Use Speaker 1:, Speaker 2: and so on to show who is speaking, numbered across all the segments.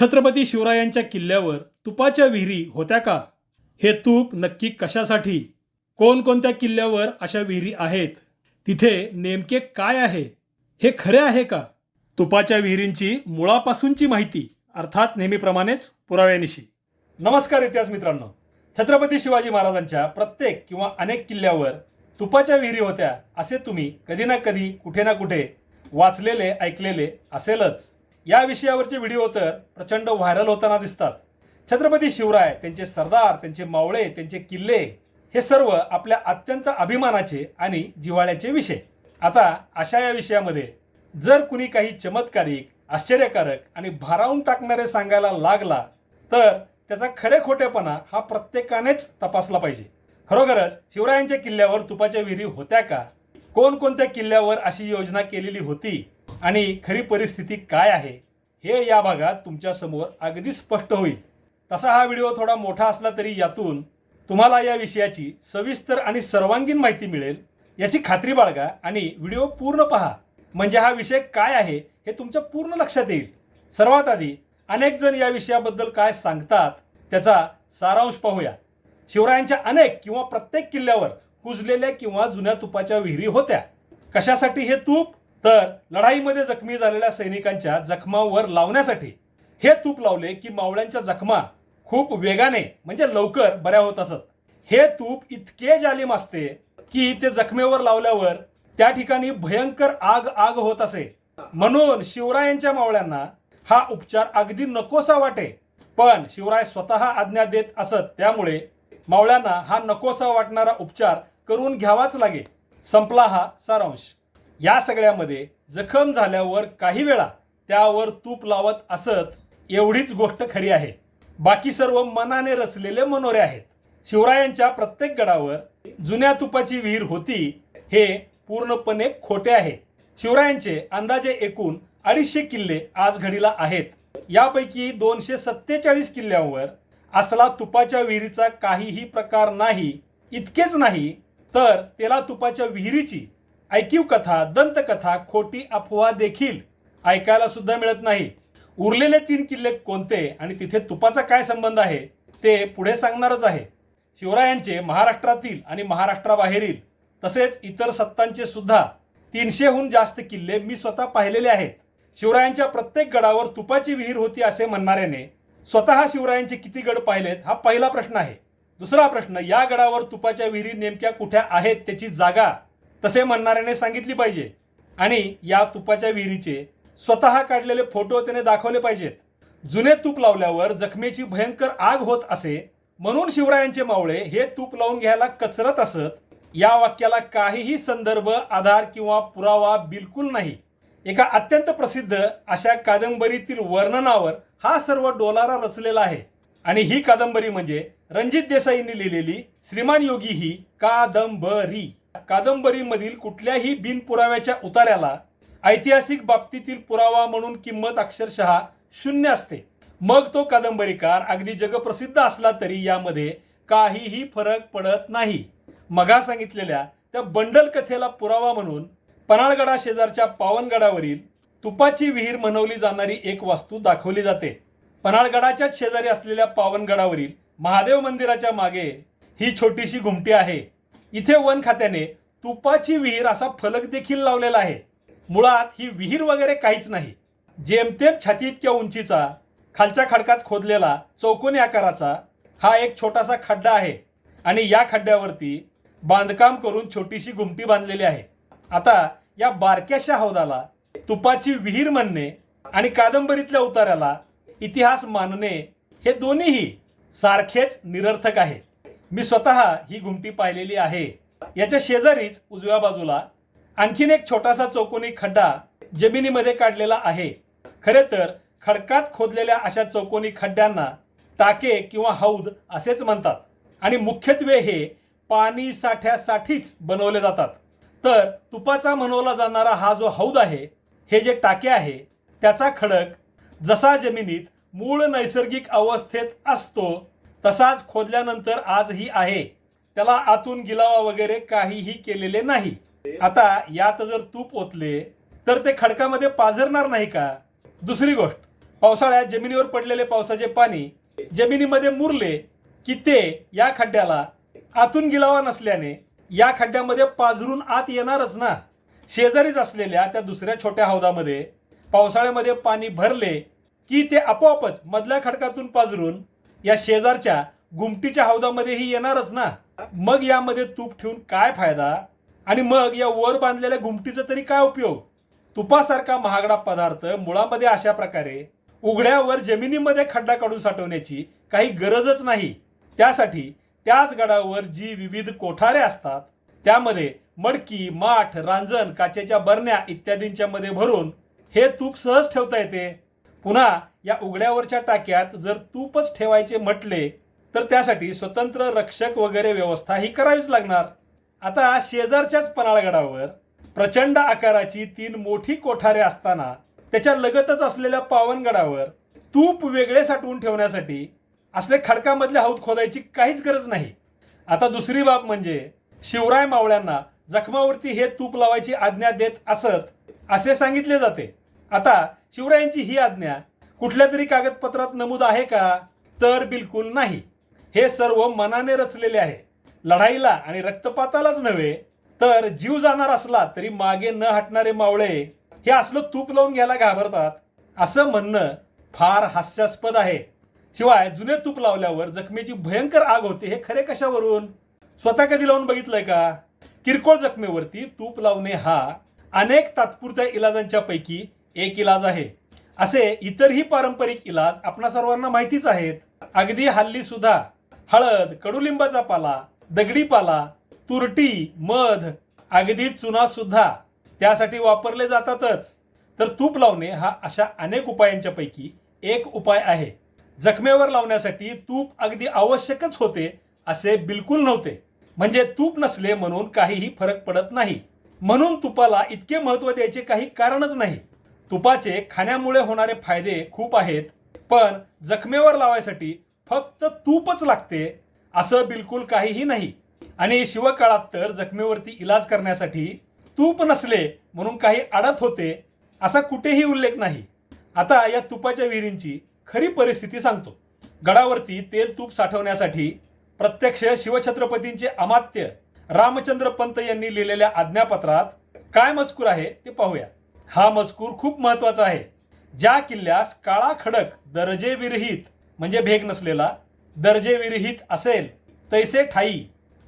Speaker 1: छत्रपती शिवरायांच्या किल्ल्यावर तुपाच्या विहिरी होत्या का? हे तूप नक्की कशासाठी? कोणकोणत्या किल्ल्यावर अशा विहिरी आहेत? तिथे नेमके काय आहे? हे खरे आहे का? तुपाच्या विहिरींची मुळापासूनची माहिती अर्थात नेहमीप्रमाणेच पुराव्यानिशी. नमस्कार इतिहास मित्रांनो. छत्रपती शिवाजी महाराजांच्या प्रत्येक किंवा अनेक किल्ल्यावर तुपाच्या विहिरी होत्या असे तुम्ही कधी ना कधी कुठे ना कुठे वाचलेले ऐकलेले असेलच. या विषयावरचे व्हिडिओ तर प्रचंड व्हायरल होताना दिसतात. छत्रपती शिवराय त्यांचे सरदार त्यांचे मावळे त्यांचे किल्ले हे सर्व आपल्या अत्यंत अभिमानाचे आणि जिव्हाळ्याचे विषय. आता अशा या विषयामध्ये जर कुणी काही चमत्कारिक आश्चर्यकारक आणि भारावून टाकणारे सांगायला लागला तर त्याचा खरे खोटेपणा हा प्रत्येकानेच तपासला पाहिजे. खरोखरच शिवरायांच्या किल्ल्यावर तुपाच्या विहिरी होत्या का? कोणकोणत्या किल्ल्यावर अशी योजना केलेली होती? आणि खरी परिस्थिती काय आहे हे या भागात तुमच्यासमोर अगदी स्पष्ट होईल. तसा हा व्हिडिओ थोडा मोठा असला तरी यातून तुम्हाला या विषयाची सविस्तर आणि सर्वांगीण माहिती मिळेल याची खात्री बाळगा आणि व्हिडिओ पूर्ण पहा. म्हणजे हा विषय काय आहे हे तुमच्या पूर्ण लक्षात येईल. सर्वात आधी अनेक जण या विषयाबद्दल काय सांगतात त्याचा सारांश पाहूया. शिवरायांच्या अनेक किंवा प्रत्येक किल्ल्यावर कुजलेल्या किंवा जुन्या तुपाच्या विहिरी होत्या. कशासाठी हे तूप? तर लढाईमध्ये जखमी झालेल्या सैनिकांच्या जखमावर लावण्यासाठी हे तूप लावले की मावळ्यांच्या जखमा खूप वेगाने म्हणजे लवकर बऱ्या होत असत. हे तूप इतके जालिम असते की ते जखमेवर लावल्यावर त्या ठिकाणी भयंकर आग आग होत असे. म्हणून शिवरायांच्या मावळ्यांना हा उपचार अगदी नकोसा वाटे. पण शिवराय स्वतः आज्ञा देत असत त्यामुळे मावळ्यांना हा नकोसा वाटणारा उपचार करून घ्यावाच लागे. संपला हा सारांश. या सगळ्यामध्ये जखम झाल्यावर काही वेळा त्यावर तूप लावत असत एवढीच गोष्ट खरी आहे. बाकी सर्व मनाने रचलेले मनोरे आहेत. शिवरायांच्या प्रत्येक गडावर जुन्या तुपाची विहीर होती हे पूर्णपणे खोटे आहे. शिवरायांचे अंदाजे एकूण अडीचशे किल्ले आज घडीला आहेत. यापैकी दोनशे सत्तेचाळीस किल्ल्यांवर असला तुपाच्या विहिरीचा काहीही प्रकार नाही इतकेच नाही तर तेला तुपाच्या विहिरीची ऐकीव कथा दंतकथा खोटी अफवा देखील ऐकायला सुद्धा मिळत नाही. उरलेले तीन किल्ले कोणते आणि तिथे तुपाचा काय संबंध आहे ते पुढे सांगणारच आहे. शिवरायांचे महाराष्ट्रातील आणि महाराष्ट्राबाहेरील तसेच इतर सत्तांचे सुद्धा तीनशेहून जास्त किल्ले मी स्वतः पाहिलेले आहेत. शिवरायांच्या प्रत्येक गडावर तुपाची विहीर होती असे म्हणणाऱ्याने स्वतः शिवरायांचे किती गड पाहिलेत हा पहिला प्रश्न आहे. दुसरा प्रश्न या गडावर तुपाच्या विहिरी नेमक्या कुठ्या आहेत त्याची जागा तसे म्हणणाऱ्याने सांगितली पाहिजे. आणि या तुपाच्या विहिरीचे स्वतः काढलेले फोटो त्याने दाखवले पाहिजेत. जुने तूप लावल्यावर जखमेची भयंकर आग होत असे म्हणून शिवरायांचे मावळे हे तूप लावून घ्यायला कचरत असत या वाक्याला काहीही संदर्भ आधार किंवा पुरावा बिलकुल नाही. एका अत्यंत प्रसिद्ध अशा कादंबरीतील वर्णनावर हा सर्व डोलारा रचलेला आहे. आणि ही कादंबरी म्हणजे रणजित देसाईंनी लिहिलेली श्रीमान योगी ही कादंबरी. कादंबरीमधील कुठल्याही बिनपुराव्याच्या उतार्याला ऐतिहासिक बाबतीतील पुरावा म्हणून किंमत अक्षरशः शून्य असते. मग तो कादंबरीकार अगदी जगप्रसिद्ध असला तरी यामध्ये काहीही फरक पडत नाही. मगा सांगितलेल्या त्या बंडल कथेला पुरावा म्हणून पनाळगडा शेजारच्या पावनगडावरील तुपाची विहीर म्हणवली जाणारी एक वास्तू दाखवली जाते. पनाळगडाच्याच शेजारी असलेल्या पावनगडावरील महादेव मंदिराच्या मागे ही छोटीशी घुमटी आहे. इथे वन खात्याने तुपाची विहीर असा फलक देखील लावलेला आहे. मुळात ही विहीर वगैरे काहीच नाही. जेमतेम छाती इतक्या उंचीचा खालच्या खडकात खोदलेला चौकोनी आकाराचा हा एक छोटासा खड्डा आहे. आणि या खड्ड्यावरती बांधकाम करून छोटीशी घुमटी बांधलेली आहे. आता या बारक्याशा हौदाला तुपाची विहीर म्हणणे आणि कादंबरीतल्या उतार्याला इतिहास मानणे हे दोन्हीही सारखेच निरर्थक आहे. मी स्वतः ही घुमटी पाहिलेली आहे. याच्या शेजारीच उजव्या बाजूला आणखीन एक छोटासा चौकोनी खड्डा जमिनीमध्ये काढलेला आहे. खरे तर खडकात खोदलेल्या अशा चौकोनी खड्ड्यांना टाके किंवा हौद असेच म्हणतात आणि मुख्यत्वे हे पाणी साठ्यासाठीच बनवले जातात. तर तुपाचा म्हणवला जाणारा हा जो हौद आहे हे जे टाके आहे त्याचा खडक जसा जमिनीत मूळ नैसर्गिक अवस्थेत असतो तसाच खोदल्यानंतर आजही आहे. त्याला आतून गिलावा वगैरे काहीही केलेले नाही. आता यात जर तूप ओतले तर ते खडकामध्ये पाझरणार नाही का? दुसरी गोष्ट पावसाळ्यात जमिनीवर पडलेले पावसाचे पाणी जमिनीमध्ये मुरले की ते या खड्ड्याला आतून गिलावा नसल्याने या खड्ड्यामध्ये पाझरून आत येणारच ना? शेजारीच असलेल्या त्या दुसऱ्या छोट्या हौदामध्ये पावसाळ्यामध्ये पाणी भरले की ते आपोआपच मधल्या खडकातून पाझरून या शेजारच्या गुमटीच्या हौदामध्येही येणारच ना? मग यामध्ये तूप ठेवून काय फायदा? आणि मग या वर बांधलेल्या घुमटीचा तरी काय उपयोग? तुपासारखा महागडा पदार्थ मुळामध्ये अशा प्रकारे उघड्यावर जमिनीमध्ये खड्डा काढून साठवण्याची काही गरजच नाही. त्यासाठी त्याच गडावर जी विविध कोठारे असतात त्यामध्ये मडकी माठ रांजण काचेच्या बरण्या इत्यादींच्या मध्ये भरून हे तूप सहज ठेवता येते. पुन्हा या उघड्यावरच्या टाक्यात जर तूपच ठेवायचे म्हटले तर त्यासाठी स्वतंत्र रक्षक वगैरे व्यवस्था ही करावीच लागणार. आता शेजारच्याच पन्हाळगडावर प्रचंड आकाराची तीन मोठी कोठारे असताना त्याच्या लगतच असलेल्या पावनगडावर तूप वेगळे साठवून ठेवण्यासाठी असले खडकामधले हौद खोदायची काहीच गरज नाही. आता दुसरी बाब म्हणजे शिवराय मावळ्यांना जखमावरती हे तूप लावायची आज्ञा देत असत असे सांगितले जाते. आता शिवरायांची ही आज्ञा कुठल्या तरी कागदपत्रात नमूद आहे का? तर बिलकुल नाही. हे सर्व मनाने रचलेले आहे. लढाईला आणि रक्तपातालाच नव्हे तर जीव जाणार असला तरी मागे न हटणारे मावळे हे असलं तूप लावून घ्यायला घाबरतात असं म्हणणं फार हास्यास्पद आहे. शिवाय जुने तूप लावल्यावर जखमेची भयंकर आग होते हे खरे कशावरून? स्वतः कधी लावून बघितलंय का? किरकोळ जखमेवरती तूप लावणे हा अनेक तात्पुरत्या इलाजांच्या पैकी एक इलाज आहे. असे इतरही पारंपरिक इलाज आपणा सर्वांना माहितीच आहेत. अगदी हल्ली सुद्धा हळद कडुलिंबाचा पाला दगडी पाला तुरटी मध अगदी चुना सुद्धा त्यासाठी वापरले जातातच. तर तूप लावणे हा अशा अनेक उपायांच्या पैकी एक उपाय आहे. जखमेवर लावण्यासाठी तूप अगदी आवश्यकच होते असे बिलकुल नव्हते. म्हणजे तूप नसले म्हणून काहीही फरक पडत नाही. म्हणून तुपाला इतके महत्त्व द्यायचे काही कारणच नाही. तुपाचे खाण्यामुळे होणारे फायदे खूप आहेत पण जखमेवर लावायसाठी फक्त तूपच लागते असं बिलकुल काहीही नाही. आणि शिवकाळात तर जखमेवरती इलाज करण्यासाठी तूप नसले म्हणून काही अडत होते असा कुठेही उल्लेख नाही. आता या तुपाच्या विहिरींची खरी परिस्थिती सांगतो. गडावरती तेल तूप साठवण्यासाठी प्रत्यक्ष शिवछत्रपतींचे अमात्य रामचंद्र पंत यांनी लिहिलेल्या आज्ञापत्रात काय मजकूर आहे ते पाहूया. हा मजकूर खूप महत्त्वाचा आहे. ज्या किल्ल्यास काळा खडक दर्जेविरहित म्हणजे भेग नसलेला दर्जेविरहित असेल तैसे ठाई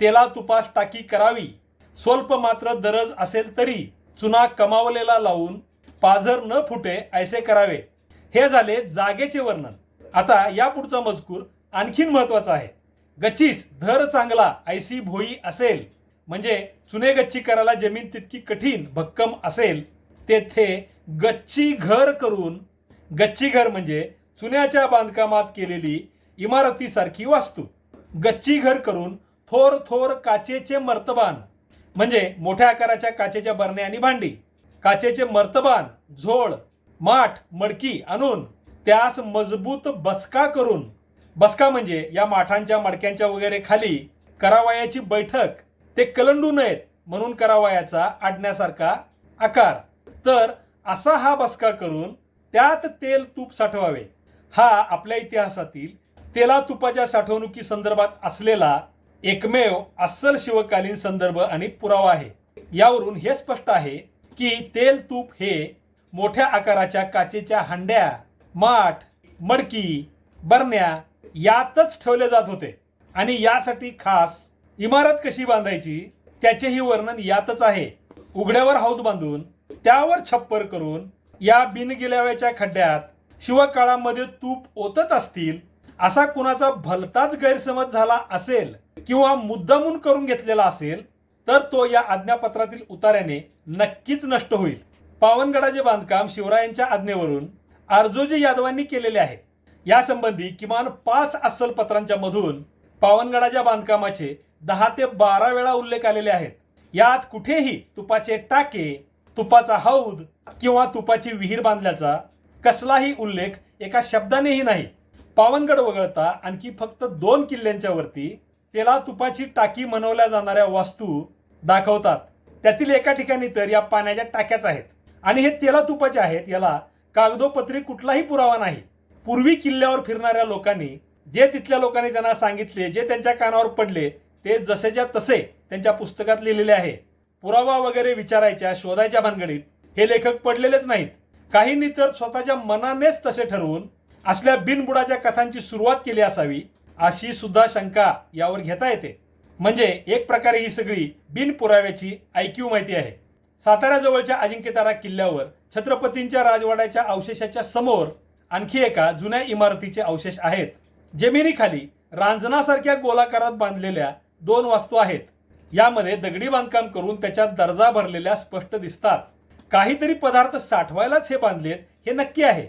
Speaker 1: तेला तुपास टाकी करावी. स्वल्प मात्र दरज असेल तरी चुना कमावलेला लावून पाझर न फुटे ऐसे करावे. हे झाले जागेचे वर्णन. आता या पुढचा मजकूर आणखीन महत्त्वाचा आहे. गच्चीस धर चांगला ऐसी भोई असेल म्हणजे चुने गच्ची करायला जमीन तितकी कठीण भक्कम असेल तेथे गच्ची घर करून गच्ची घर म्हणजे चुन्याच्या बांधकामात केलेली इमारतीसारखी वास्तू. गच्ची घर करून थोर थोर काचेचे मर्तबान म्हणजे मोठ्या आकाराच्या काचेच्या बरण्या आणि भांडी काचेचे मर्तबान झोळ माठ मडकी आणून त्यास मजबूत बसका करून बसका म्हणजे या माठांच्या मडक्यांच्या वगैरे खाली करावयाची बैठक. ते कलंडू नयेत म्हणून करावयाचा आडण्यासारखा आकार. तर असा हा बसका करून त्यात तेल तूप साठवावे. हा आपल्या इतिहासातील तेला तुपाच्या साठवणुकी संदर्भात असलेला एकमेव अस्सल शिवकालीन संदर्भ आणि पुरावा आहे. यावरून हे स्पष्ट आहे की तेल तूप हे मोठ्या आकाराच्या काचेच्या हांड्या माठ मडकी बरण्या यातच ठेवले जात होते. आणि यासाठी खास इमारत कशी बांधायची त्याचेही वर्णन यातच आहे. उघड्यावर हौद बांधून त्यावर छप्पर करून या बिनगिलाव्याच्या खड्ड्यात शिवकाळामध्ये तूप ओतत असतील असा कुणाचा भलताच गैरसमज झाला असेल किंवा मुद्दामून करून घेतलेला असेल तर तो या आज्ञापत्रातील उतार्याने नक्कीच नष्ट होईल. पावनगडाचे बांधकाम शिवरायांच्या आज्ञेवरून आरजोजी यादवांनी केलेले आहे. यासंबंधी किमान पाच अस्सल पत्रांच्या मधून पावनगडाच्या बांधकामाचे दहा ते बारा वेळा उल्लेख आलेले आहेत. यात कुठेही तुपाचे टाके तुपाचा हौद किंवा तुपाची विहीर बांधल्याचा कसलाही उल्लेख एका शब्दानेही नाही. पावनगड वगळता आणखी फक्त दोन किल्ल्यांच्या वरती त्याला तुपाची टाकी मनवल्या जाणाऱ्या वास्तू दाखवतात. त्यातील एका ठिकाणी तर या पाण्याच्या टाक्याच आहेत. आणि हे तेला तुपाचे आहेत याला कागदोपत्री कुठलाही पुरावा नाही. पूर्वी किल्ल्यावर फिरणाऱ्या लोकांनी जे तिथल्या लोकांनी त्यांना सांगितले जे त्यांच्या कानावर पडले ते जसेच्या तसे त्यांच्या पुस्तकात लिहिलेले आहे. पुरावा वगैरे विचारायच्या शोधायच्या भानगडीत हे लेखक पडलेलेच नाहीत. काहींनी तर स्वतःच्या मनानेच तसे ठरवून असल्या बिनबुडाच्या कथांची सुरुवात केली असावी अशी सुद्धा शंका यावर घेता येते. म्हणजे एक प्रकारे ही सगळी बिनपुराव्याची ऐकीव माहिती आहे. साताऱ्याजवळच्या अजिंक्यतारा किल्ल्यावर छत्रपतींच्या राजवाड्याच्या अवशेषाच्या समोर आणखी एका जुन्या इमारतीचे अवशेष आहेत. जमिनीखाली रांजनासारख्या गोलाकारात बांधलेल्या दोन वास्तू आहेत. यामध्ये दगडी बांधकाम करून त्याच्यात दर्जा भरलेल्या स्पष्ट दिसतात. काहीतरी पदार्थ साठवायलाच हे बांधलेत हे नक्की आहे.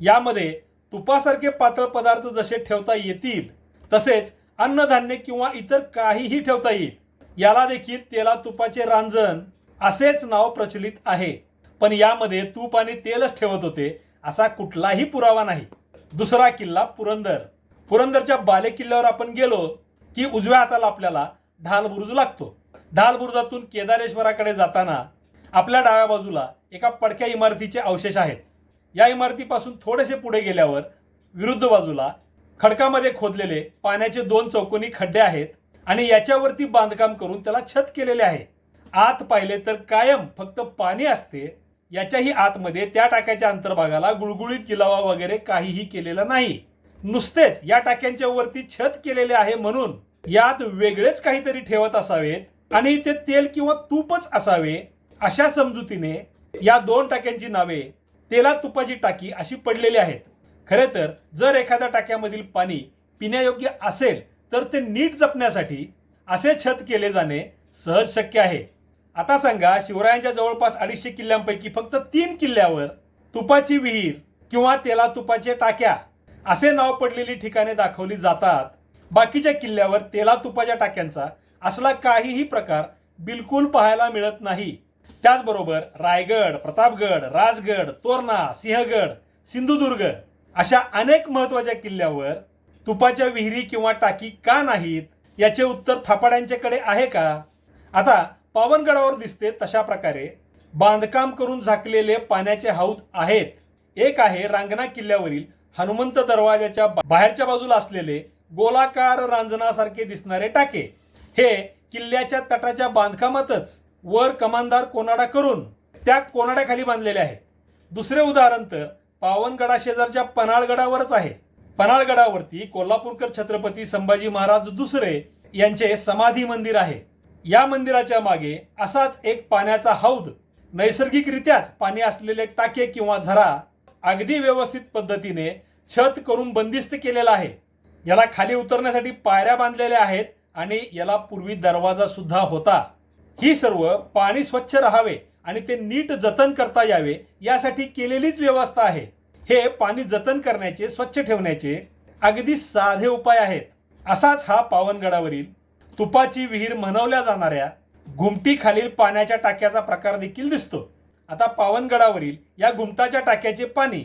Speaker 1: यामध्ये तुपासारखे पातळ पदार्थ जसे ठेवता येतील तसेच अन्नधान्य किंवा इतर काहीही ठेवता येईल. याला देखील तेला तुपाचे रांजण असेच नाव प्रचलित आहे. पण यामध्ये तूप आणि तेलच ठेवत होते असा कुठलाही पुरावा नाही. दुसरा किल्ला पुरंदर. पुरंदरच्या बाले किल्ल्यावर आपण गेलो की उजव्या हाताला आपल्याला ढालबुरुज लागतो. ढालबुरुजातून केदारेश्वराकडे जाताना आपल्या डाव्या बाजूला एका पडक्या इमारतीचे अवशेष आहेत. या इमारतीपासून थोडेसे पुढे गेल्यावर विरुद्ध बाजूला खडकामध्ये खोदलेले पाण्याचे दोन चौकोनी खड्डे आहेत आणि याच्यावरती बांधकाम करून त्याला छत केलेले आहे. आत पाहिले तर कायम फक्त पाणी असते. याच्याही आतमध्ये त्या टाक्याच्या अंतर्भागाला गुळगुळीत गिलावा वगैरे काहीही केलेलं नाही. नुसतेच या टाक्यांच्या वरती छत केलेले आहे म्हणून यात वेगळेच काहीतरी ठेवत असावेत आणि ते तेल किंवा तूपच असावे अशा समजुतीने या दोन टाक्यांची नावे तेला तुपाची टाकी अशी पडलेली आहेत. खरे तर जर एखाद्या टाक्यामधील पाणी पिण्यायोग्य असेल तर ते नीट जपण्यासाठी असे छत केले जाणे सहज शक्य आहे. आता सांगा शिवरायांच्या जवळपास अडीचशे किल्ल्यांपैकी फक्त तीन किल्ल्यावर तुपाची विहीर किंवा तेला तुपाचे टाक्या असे नाव पडलेली ठिकाणे दाखवली जातात. बाकीच्या किल्ल्यावर तेला तुपाच्या टाक्यांचा असला काहीही प्रकार बिलकुल पाहायला मिळत नाही. त्याचबरोबर रायगड प्रतापगड राजगड तोरणा सिंहगड सिंधुदुर्ग अशा अनेक महत्त्वाच्या किल्ल्यावर तुपाच्या विहिरी किंवा टाकी का नाहीत याचे उत्तर थापाड्यांच्याकडे आहे का? आता पावनगडावर दिसते तशा प्रकारे बांधकाम करून झाकलेले पाण्याचे हौद आहेत. एक आहे रांगणा किल्ल्यावरील हनुमंत दरवाजाच्या बाहेरच्या बाजूला असलेले गोलाकार रांजणासारखे दिसणारे टाके. हे किल्ल्याच्या तटाच्या बांधकामातच वर कमानदार कोनाडा करून त्या कोनाड्याखाली बांधलेले आहे दुसरे उदाहरण तर पावनगडा शेजारच्या पन्हाळगडावरच आहे. पन्हाळगडावरती कोल्हापूरकर छत्रपती संभाजी महाराज दुसरे यांचे समाधी मंदिर आहे. या मंदिराच्या मागे असाच एक पाण्याचा हौद. नैसर्गिकरित्याच पाणी असलेले टाके किंवा झरा अगदी व्यवस्थित पद्धतीने छत करून बंदिस्त केलेला आहे. याला खाली उतरण्यासाठी पायऱ्या बांधलेल्या आहेत आणि याला पूर्वी दरवाजा सुद्धा होता. ही सर्व पाणी स्वच्छ राहावे आणि ते नीट जतन करता यावे यासाठी केलेलीच व्यवस्था आहे. हे पाणी जतन करण्याचे स्वच्छ ठेवण्याचे अगदी साधे उपाय आहेत. असाच हा पावनगडावरील तुपाची विहीर म्हणवल्या जाणाऱ्या घुमटी खालील पाण्याच्या टाक्याचा प्रकार देखील दिसतो. आता पावनगडावरील या घुमटाच्या टाक्याचे पाणी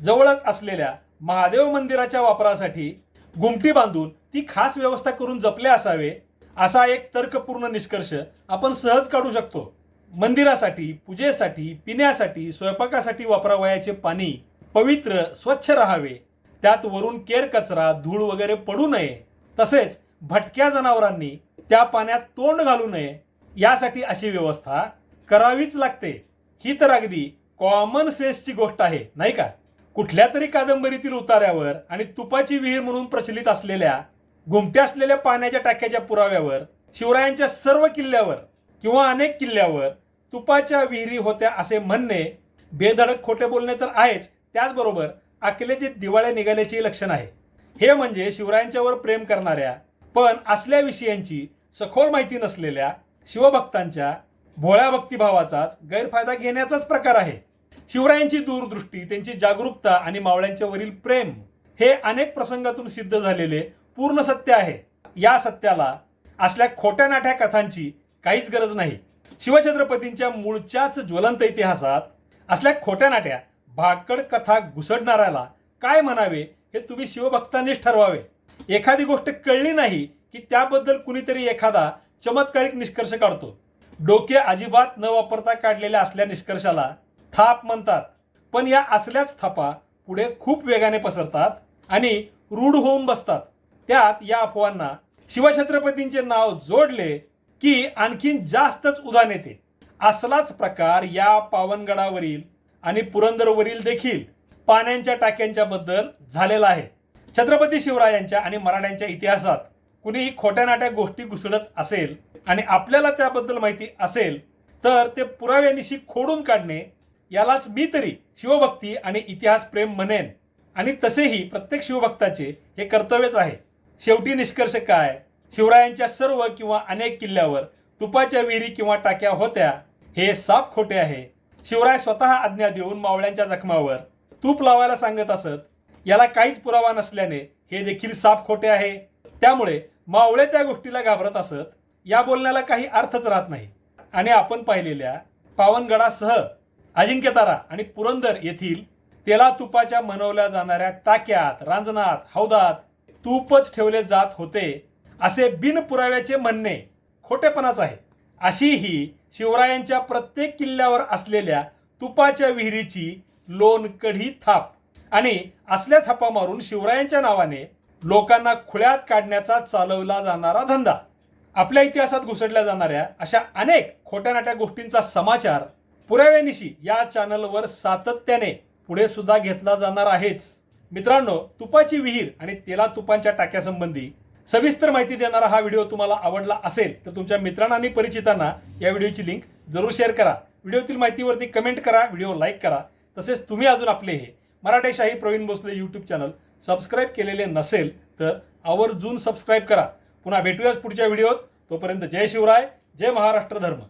Speaker 1: जवळच असलेल्या महादेव मंदिराच्या वापरासाठी गुमटी बांधून ती खास व्यवस्था करून जपले असावे असा एक तर्कपूर्ण निष्कर्ष आपण सहज काढू शकतो. मंदिरासाठी पूजेसाठी पिण्यासाठी स्वयंपाकासाठी वापरावयाचे पाणी पवित्र स्वच्छ राहावे. त्यात वरून केर कचरा धूळ वगैरे पडू नये. तसेच भटक्या जनावरांनी त्या पाण्यात तोंड घालू नये. यासाठी अशी व्यवस्था करावीच लागते. ही तर अगदी कॉमन सेन्सची गोष्ट आहे नाही का? कुठल्या तरी कादंबरीतील उतार्यावर आणि तुपाची विहीर म्हणून प्रचलित असलेल्या घुमट्या असलेल्या पाण्याच्या टाक्याच्या पुराव्यावर शिवरायांच्या सर्व किल्ल्यावर किंवा अनेक किल्ल्यावर तुपाच्या विहिरी होत्या असे म्हणणे बेधडक खोटे बोलणे तर आहेच. त्याचबरोबर अकलेचे दिवाळे निघाल्याचे लक्षण आहे. हे म्हणजे शिवरायांच्यावर प्रेम करणाऱ्या पण असल्या विषयांची सखोल माहिती नसलेल्या शिवभक्तांच्या भोळ्या भक्तिभावाचाच गैरफायदा घेण्याचाच प्रकार आहे. शिवरायांची दूरदृष्टी त्यांची जागरूकता आणि मावळ्यांच्या वरील प्रेम हे अनेक प्रसंगातून सिद्ध झालेले पूर्ण सत्य आहे. या सत्याला असल्या खोट्या नाट्या कथांची काहीच गरज नाही. शिवछत्रपतींच्या मूळच्याच ज्वलंत इतिहासात असल्या खोट्या नाट्या भाकड कथा घुसडणाऱ्याला काय म्हणावे हे तुम्ही शिवभक्तांनीच ठरवावे. एखादी गोष्ट कळली नाही की त्याबद्दल कुणीतरी एखादा चमत्कारिक निष्कर्ष काढतो. डोके अजिबात न वापरता काढलेल्या असल्या निष्कर्षाला थाप म्हणतात. पण या असल्याच थापा पुढे खूप वेगाने पसरतात आणि रूढ होऊन बसतात. त्यात या अफवांना शिवछत्रपतींचे नाव जोडले की आणखीन जास्तच उदान येते. असलाच प्रकार या पावनगडावरील आणि पुरंदरवरील देखील पाण्याच्या टाक्यांच्या बद्दल झालेला आहे. छत्रपती शिवरायांच्या आणि मराठ्यांच्या इतिहासात कुणीही खोट्या नाट्या गोष्टी घुसळत असेल आणि आपल्याला त्याबद्दल माहिती असेल तर ते पुराव्यानिशी खोडून काढणे यालाच मी तरी शिवभक्ती आणि इतिहास प्रेम म्हणेन. आणि तसेही प्रत्येक शिवभक्ताचे हे कर्तव्यच आहे. शेवटी निष्कर्ष काय? शिवरायांच्या सर्व किंवा अनेक किल्ल्यावर तुपाच्या विहिरी किंवा टाक्या होत्या. हे साप खोटे आहे. शिवराय स्वतः आज्ञा देऊन मावळ्यांच्या जखमावर तूप लावायला सांगत असत. याला काहीच पुरावा नसल्याने हे देखील साप खोटे आहे. त्यामुळे मावळे त्या गोष्टीला घाबरत असत. या बोलण्याला काही अर्थच राहत नाही. आणि आपण पाहिलेल्या पावनगडासह अजिंक्यतारा आणि पुरंदर येथील तेला तुपाच्या मनवल्या जाणाऱ्या टाक्यात रांजणात हौदात तूपच ठेवले जात होते असे बिनपुराव्याचे म्हणणे खोटेपणाच आहे. अशी ही शिवरायांच्या प्रत्येक किल्ल्यावर असलेल्या तुपाच्या विहिरीची लोणकढी थाप आणि असल्या थापा मारून शिवरायांच्या नावाने लोकांना खुळ्यात काढण्याचा चालवला जाणारा धंदा. आपल्या इतिहासात घुसडल्या जाणाऱ्या अशा अनेक खोट्या नाट्या गोष्टींचा समाचार पुराव्यानिशी या चॅनलवर सातत्याने पुढे सुद्धा घेतला जाणार आहेच. मित्रांनो तुपाची विहीर आणि तेला तुपांच्या टाक्यासंबंधी सविस्तर माहिती देणारा हा व्हिडिओ तुम्हाला आवडला असेल तर तुमच्या मित्रांना आणि परिचितांना या व्हिडिओची लिंक जरूर शेअर करा. व्हिडिओतील माहितीवरती कमेंट करा व्हिडिओ लाईक करा. तसेच तुम्ही अजून आपले हे Maratheshahi Pravin Bhosale YouTube channel subscribe केलेले नसेल तर आवर्जून सबस्क्राईब करा. पुन्हा भेटूयाच पुढच्या व्हिडिओत. तोपर्यंत जय शिवराय जय महाराष्ट्र धर्म.